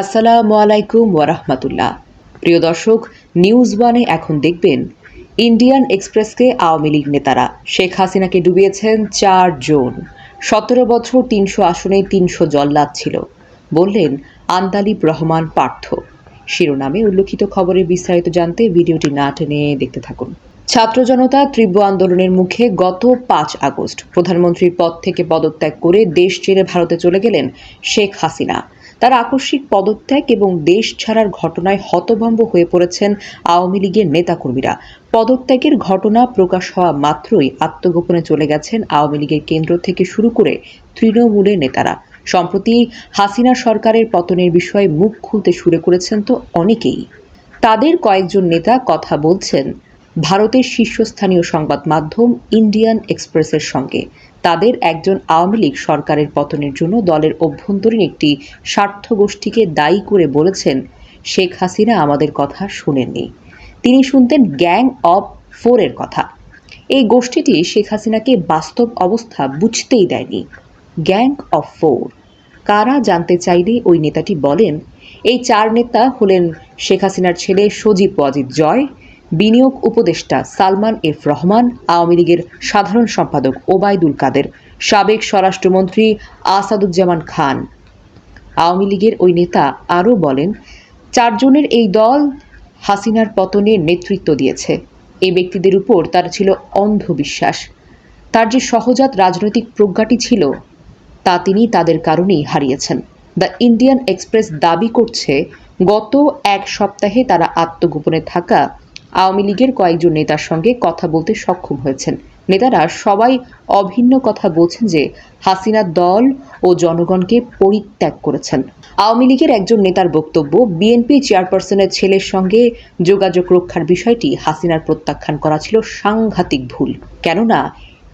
আসসালামু আলাইকুম ওয়ারাহমাতুল্লাহ প্রিয় দর্শক নিউজ ওয়ানে এখন দেখবেন ইন্ডিয়ান এক্সপ্রেসকে আওয়ামী লীগ নেতারা, শেখ হাসিনাকে ডুবিয়েছেন চার জন। সতেরো বছর তিনশো আসনে তিনশো জল্লাদ ছিল। বললেন, আন্দালিব রহমান পার্থ। শিরোনামে উল্লেখিত খবরের বিস্তারিত জানতে ভিডিওটি না টেনে দেখতে থাকুন। ছাত্র জনতা তীব্র আন্দোলনের মুখে গত পাঁচ আগস্ট প্রধানমন্ত্রীর পদ থেকে পদত্যাগ করে দেশ ছেড়ে ভারতে চলে গেলেন শেখ হাসিনা। তার আকস্মিক পদত্যাগ এবং দেশ ছাড়ার ঘটনায় হতভম্ব হয়ে পড়েছেন আওয়ামী লীগের নেতাকর্মীরা। পদত্যাগের ঘটনা প্রকাশ হওয়া মাত্রই আত্মগোপনে চলে গেছেন আওয়ামী লীগের কেন্দ্র থেকে শুরু করে তৃণমূলের নেতারা। সম্প্রতি হাসিনা সরকারের পতনের বিষয়ে মুখ খুলতে শুরু করেছেন তো অনেকেই। তাদের কয়েকজন নেতা কথা বলছেন, ভারতের শীর্ষস্থানীয় সংবাদ মাধ্যম ইন্ডিয়ান এক্সপ্রেসের সঙ্গে। তাদের একজন আওয়ামী লীগ সরকারের পতনের জন্য দলের অভ্যন্তরীণ একটি স্বার্থ গোষ্ঠীকে দায়ী করে বলেছেন, শেখ হাসিনা আমাদের কথা শুনেননি। তিনি শুনতেন গ্যাং অব ফোরের কথা। এই গোষ্ঠীটি শেখ হাসিনাকে বাস্তব অবস্থা বুঝতেই দেয়নি। Gang of four. কারা জানতে চাইলে ওই নেতাটি বলেন, এই চার নেতা হলেন শেখ হাসিনার ছেলে সজীব ওয়াজিদ জয় বিনিয়োগ উপদেষ্টা সালমান এফ রহমান, আওয়ামী লীগের সাধারণ সম্পাদক ওবায়দুল কাদের, সাবেক স্বরাষ্ট্রমন্ত্রী আসাদুজ্জামান খান। আওয়ামী লীগের ওই নেতা আরও বলেন, চারজনের এই দল হাসিনার পতনে নেতৃত্ব দিয়েছে। এই ব্যক্তিদের উপর তার ছিল অন্ধবিশ্বাস। তার যে সহজাত রাজনৈতিক প্রজ্ঞাটি ছিল, তা তিনি তাদের কারণেই হারিয়েছেন। দ্য ইন্ডিয়ান এক্সপ্রেস দাবি করছে, গত এক সপ্তাহে তারা আত্মগোপনে থাকা আওয়ামী লীগের কয়েকজন নেতার সঙ্গে কথা বলতে সক্ষম হয়েছেন। নেতারা সবাই অভিন্ন কথা বলছেন যে হাসিনা দল ও জনগণকে পরিত্যাগ করেছেন। আওয়ামী লীগের একজন নেতার বক্তব্য, বিএনপি চেয়ারপারসনের ছেলের সঙ্গে যোগাযোগ রক্ষার বিষয়টি হাসিনার প্রত্যাখ্যান করা ছিল সাংঘাতিক ভুল। কেননা,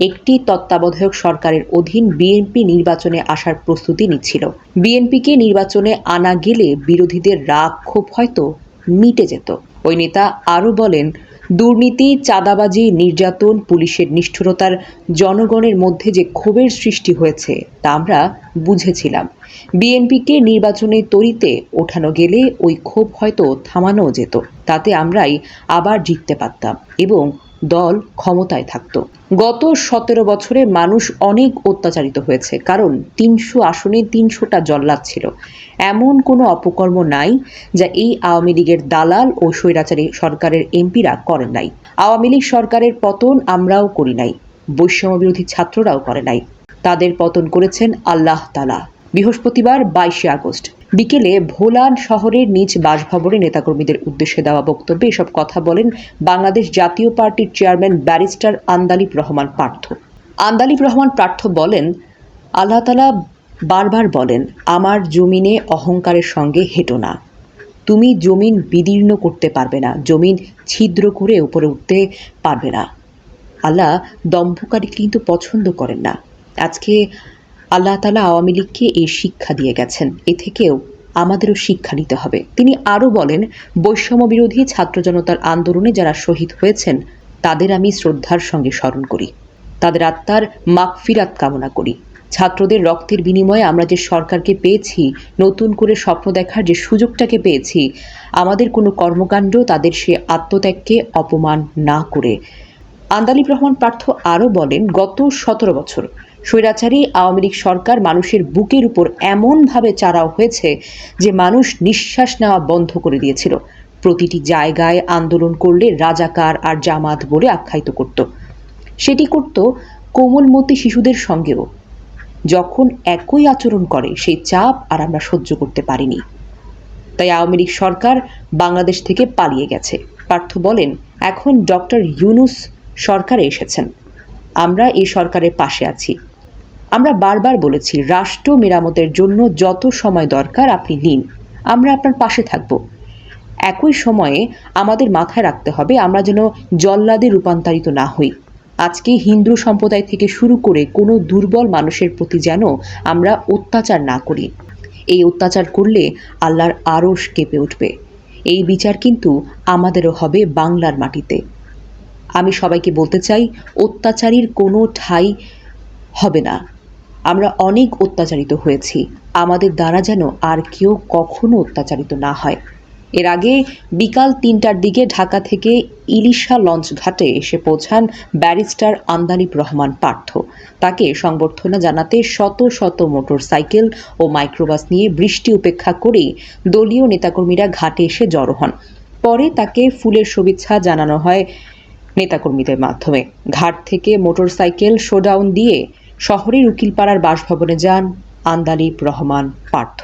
একটি তত্ত্বাবধায়ক সরকারের অধীন বিএনপি নির্বাচনে আসার প্রস্তুতি নিচ্ছিল। বিএনপিকে নির্বাচনে আনা গেলে বিরোধীদের রাগ ক্ষোভ হয়তো মিটে যেত। ওই নেতা আরও বলেন, দুর্নীতি, চাঁদাবাজি, নির্যাতন, পুলিশের নিষ্ঠুরতার জনগণের মধ্যে যে ক্ষোভের সৃষ্টি হয়েছে তা আমরা বুঝেছিলাম। বিএনপিকে নির্বাচনে তরিতে ওঠানো গেলে ওই ক্ষোভ হয়তো থামানো যেত, তাতে আমরাই আবার জিততে পারতাম এবং দল ক্ষমতায় থাকত। গত সতেরো বছরে মানুষ অনেক অত্যাচারিত হয়েছে, কারণ তিনশো আসনে তিনশোটা জল্লাদ ছিল। এমন কোনো অপকর্ম নাই যা এই আওয়ামী লীগের দালাল ও স্বৈরাচারী সরকারের এমপিরা করেন নাই। আওয়ামী লীগ সরকারের পতন আমরাও করি নাই। বৈষম্য বিরোধী ছাত্ররাও করে নাই। তাদের পতন করেছেন আল্লাহ তালা বৃহস্পতিবার বাইশে আগস্ট। বিকেলে ভোলান শহরের নিজ বাসভবনে নেতাকর্মীদের উদ্দেশ্যে দেওয়া বক্তব্যে এসব কথা বলেন বাংলাদেশ জাতীয় পার্টির চেয়ারম্যান ব্যারিস্টার আন্দালিব রহমান পার্থ। আন্দালিব রহমান পার্থ বলেন, আল্লাহ তালা বারবার বলেন, আমার জমিনে অহংকারের সঙ্গে হেঁটো না। তুমি জমিন বিদীর্ণ করতে পারবে না, জমিন ছিদ্র করে উপরে উঠতে পারবে না। আল্লাহ দম্ভকারী কিন্তু পছন্দ করেন না। আজকে আল্লাহ তালা আওয়ামী লীগকে এই শিক্ষা দিয়ে গেছেন, এ থেকেও আমাদেরও শিক্ষা নিতে হবে। তিনি আরও বলেন, বৈষম্য বিরোধী ছাত্র জনতার আন্দোলনে যারা শহীদ হয়েছেন, তাদের আমি শ্রদ্ধার সঙ্গে স্মরণ করি। তাদের আত্মার মাগফিরাত কামনা করি। ছাত্রদের রক্তের বিনিময়ে আমরা যে সরকারকে পেয়েছি, নতুন করে স্বপ্ন দেখার যে সুযোগটাকে পেয়েছি, আমাদের কোনো কর্মকাণ্ড তাদের সে আত্মত্যাগকে অপমান না করে। আন্দালিব রহমান পার্থ আরও বলেন, গত সতেরো বছর স্বৈরাচারী আওয়ামী লীগ সরকার মানুষের বুকের উপর এমনভাবে চারাও হয়েছে যে মানুষ নিঃশ্বাস নেওয়া বন্ধ করে দিয়েছিল। প্রতিটি জায়গায় আন্দোলন করলে রাজাকার আর জামাত বলে আখ্যায়িত করত। সেটি করত কোমলমতি শিশুদের সঙ্গেও। যখন একই আচরণ করে, সেই চাপ আর আমরা সহ্য করতে পারিনি। তাই আওয়ামী লীগ সরকার বাংলাদেশ থেকে পালিয়ে গেছে। পার্থ বলেন, এখন ডক্টর ইউনুস সরকারে এসেছেন। আমরা এই সরকারের পাশে আছি। আমরা বারবার বলেছি, রাষ্ট্র মেরামতের জন্য যত সময় দরকার আপনি নিন। আমরা আপনার পাশে থাকব। একই সময়ে আমাদের মাথায় রাখতে হবে, আমরা যেন জল্লাদে রূপান্তরিত না হই। আজকে হিন্দু সম্প্রদায় থেকে শুরু করে কোনো দুর্বল মানুষের প্রতি যেন আমরা অত্যাচার না করি। এই অত্যাচার করলে আল্লাহর আরশ কেঁপে উঠবে। এই বিচার কিন্তু আমাদেরও হবে বাংলার মাটিতে। আমি সবাইকে বলতে চাই, অত্যাচারীর কোনো ঠাই হবে না। আমরা অনেক অত্যাচারিত হয়েছি। আমাদের দ্বারা যেন আর কেউ কখনো অত্যাচারিত না হয়। এর আগে বিকাল তিনটার দিকে ঢাকা থেকে ইলিশা লঞ্চ ঘাটে এসে পৌঁছান ব্যারিস্টার আন্দালিব রহমান পার্থ। তাকে সংবর্ধনা জানাতে শত শত মোটরসাইকেল ও মাইক্রোবাস নিয়ে বৃষ্টি উপেক্ষা করেই দলীয় নেতাকর্মীরা ঘাটে এসে জড়ো হন। পরে তাকে ফুলের শুভেচ্ছা জানানো হয় নেতাকর্মীদের মাধ্যমে। ঘাট থেকে মোটরসাইকেল শোডাউন দিয়ে শহরের উকিলপাড়ার বাসভবনে যান আন্দালিব রহমান পার্থ।